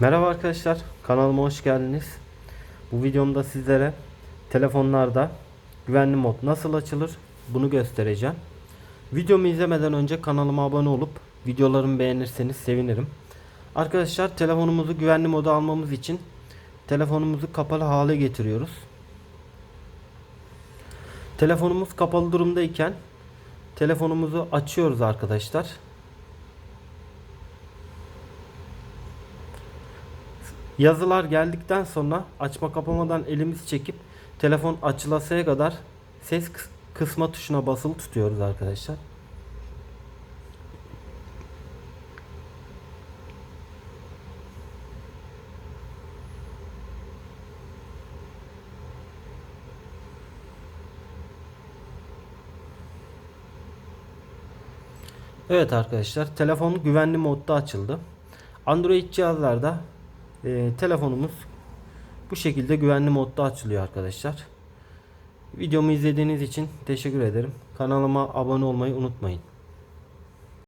Merhaba arkadaşlar, kanalıma hoş geldiniz. Bu videomda sizlere telefonlarda güvenli mod nasıl açılır bunu göstereceğim. Videomu izlemeden önce kanalıma abone olup videolarımı beğenirseniz sevinirim. Arkadaşlar telefonumuzu güvenli moda almamız için telefonumuzu kapalı hale getiriyoruz. Telefonumuz kapalı durumdayken telefonumuzu açıyoruz arkadaşlar. Yazılar geldikten sonra açma kapamadan elimizi çekip telefon açılasıya kadar ses kıs- kısma tuşuna basılı tutuyoruz arkadaşlar. Evet arkadaşlar telefon güvenli modda açıldı. Android cihazlarda e, telefonumuz bu şekilde güvenli modda açılıyor arkadaşlar. Videomu izlediğiniz için teşekkür ederim. Kanalıma abone olmayı unutmayın.